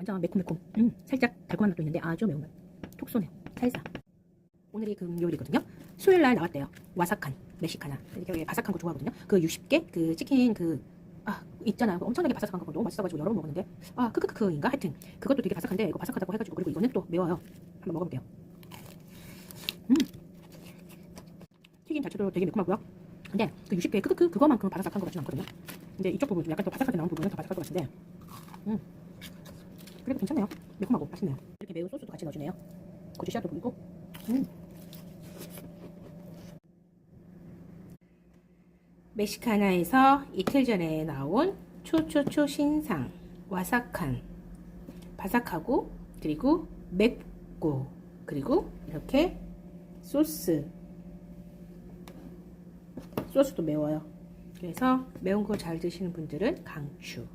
완전 매콤매콤. 음, 살짝 달콤한 맛도 있는데 아주 매운 맛. 톡 쏘네요. 살사. 오늘이 금요일이거든요. 수요일 날 나왔대요. 와사칸, 멕시카나. 이렇게 바삭한 거 좋아하거든요. 그 60개 그 치킨 그 아, 있잖아요. 그 엄청나게 바삭한 거 너무 맛있어가지고 여러 번 먹었는데 아 크크크크인가 하여튼 그것도 되게 바삭한데 이거 바삭하다고 해가지고 그리고 이거는 또 매워요. 한번 먹어볼게요. 음, 튀김 자체도 되게 매콤하고요. 근데 그 60개 크크크 그거만큼 바삭한 것 같지는 않거든요. 근데 이쪽 부분 약간 더 바삭하게 나온 부분은 더 바삭할 것 같은데 음 그래도 괜찮네요. 매콤하고 맛있네요. 이렇게 매운 소스도 같이 넣어주네요. 고추 씨앗도 보이고 음. 멕시카나에서 이틀 전에 나온 초초초 신상 와사칸 바삭하고 그리고 맵고 그리고 이렇게 소스 소스도 매워요. 그래서 매운 거 잘 드시는 분들은 강추.